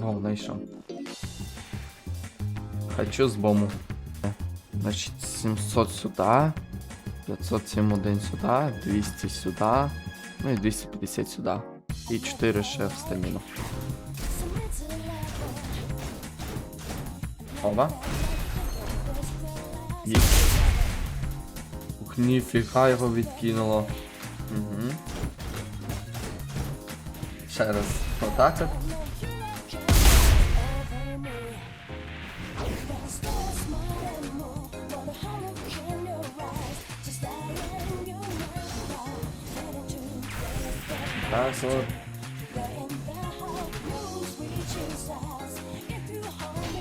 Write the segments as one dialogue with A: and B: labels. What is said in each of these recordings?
A: Го, знайшов. Хочу з бому. Значить, 700 сюди. 507 сюди, 200 сюди. Ну і 250 сюди. І 4 ще в стаміну. Оба. Є. Ух, ніфіга його відкинуло. Угу. Ще раз. Отак Так, от.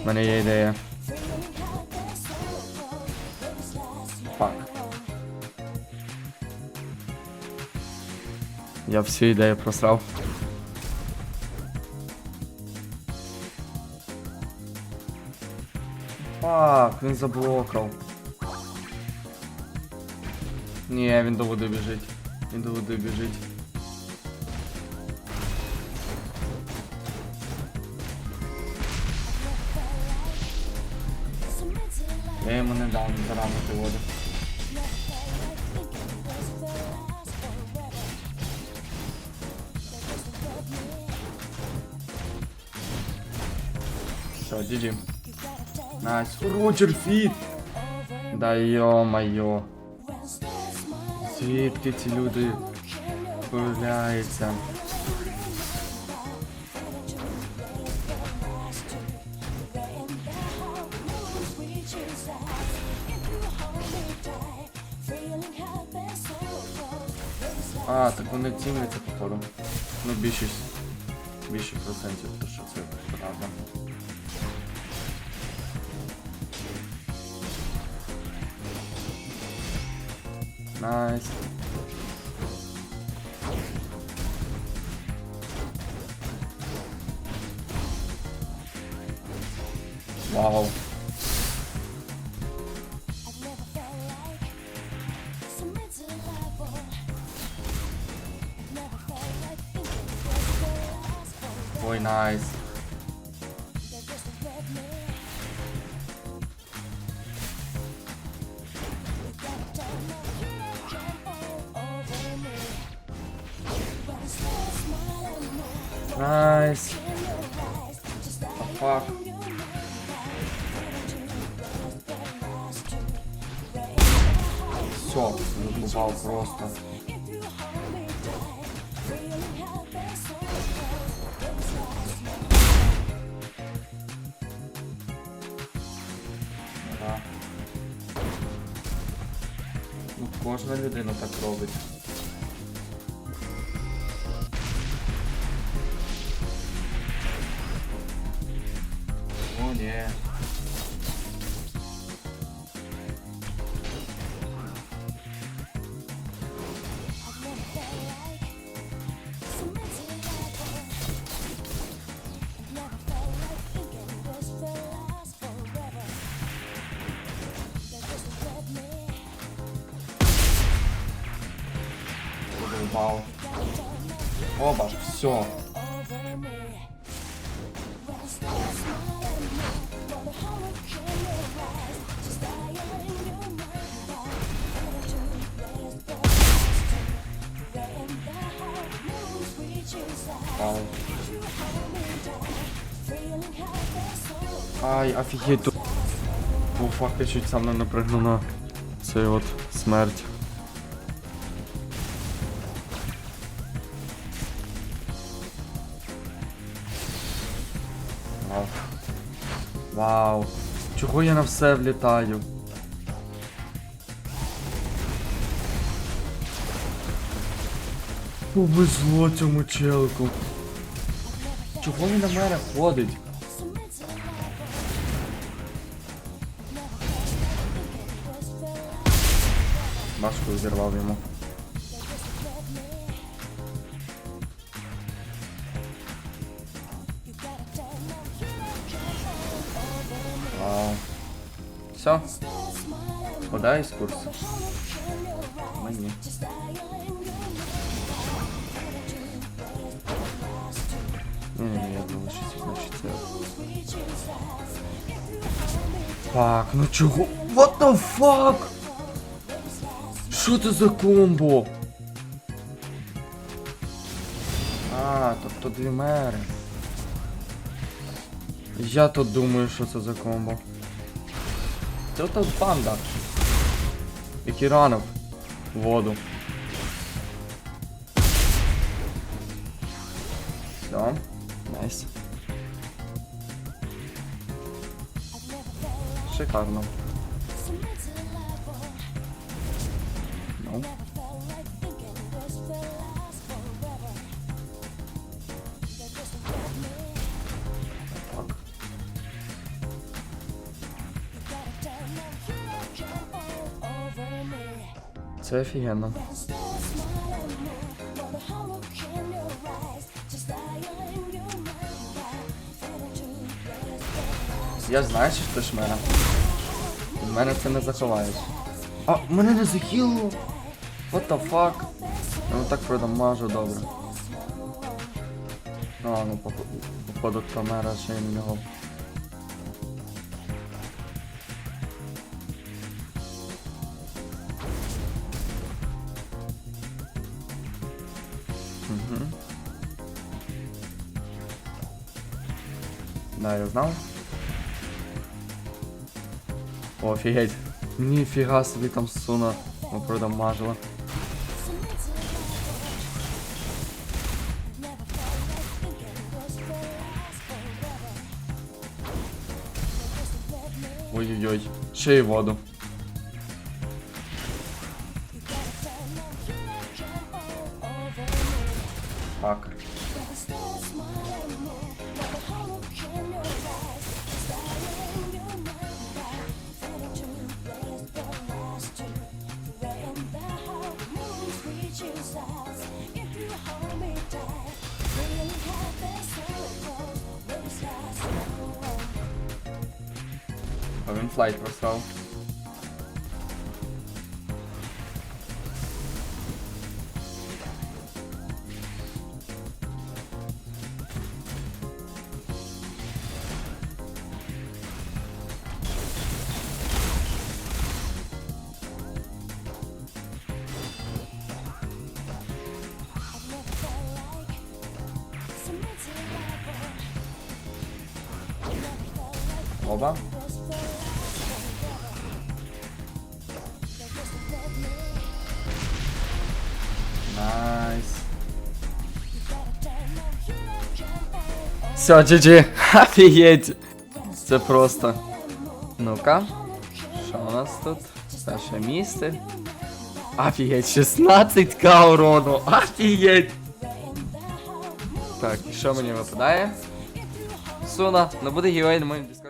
A: У мене є ідея. Фак. Я всю ідею просрав. Фак, він заблокав. Ні, він до води біжить. Він до води біжить. Я йому не дам зарамити воду. Все, GG. Найс. Роджер Фіт! Да йо-майо. Звідки ці люди появляються? А, так вони тімляться походу. Ну, більшість. Більше процентів, то що це правда. Найс. Вау. Ой, найс. Найс. А фак. Все, забував просто. Кожна людина так робить. О, ні. попал. Оба, все. Ау. Ай, офигеть, тут... Буфака чуть со мной напрыгнула. Це от смерть. Вау. Чого я на все влітаю? Повезло цьому челку. Чого він на мене ходить? Башку зірвав йому. Вода із курсу. Мені. Ні, ні, я залишиться, значить це. Так, ну чого? What the fuck? Що це за комбо? А, тобто дві мери. Я тут думаю, що це за комбо. Це ото панда. Який ранив воду. Все. Найс. Шикарно. Ну. Це офігенно. Я знаю, що це шмера. Від мене це не заховаєш. А, мене не захилило. What the fuck? Я так продамажу добре. Ну походу, походу камера ще й на Да, я знав. О, офігеть. Ніфіга собі там суна продамажила. Ой-ой-ой. Ще й воду. I'm in flight or so. Oba. Найс. Все, GG. Офігеть. Це просто. Ну-ка. Що у нас тут? Перше місце. Офігеть, 16к урону. Офігеть. Так, і що мені випадає? Суна, ну буде герой на моєму диску.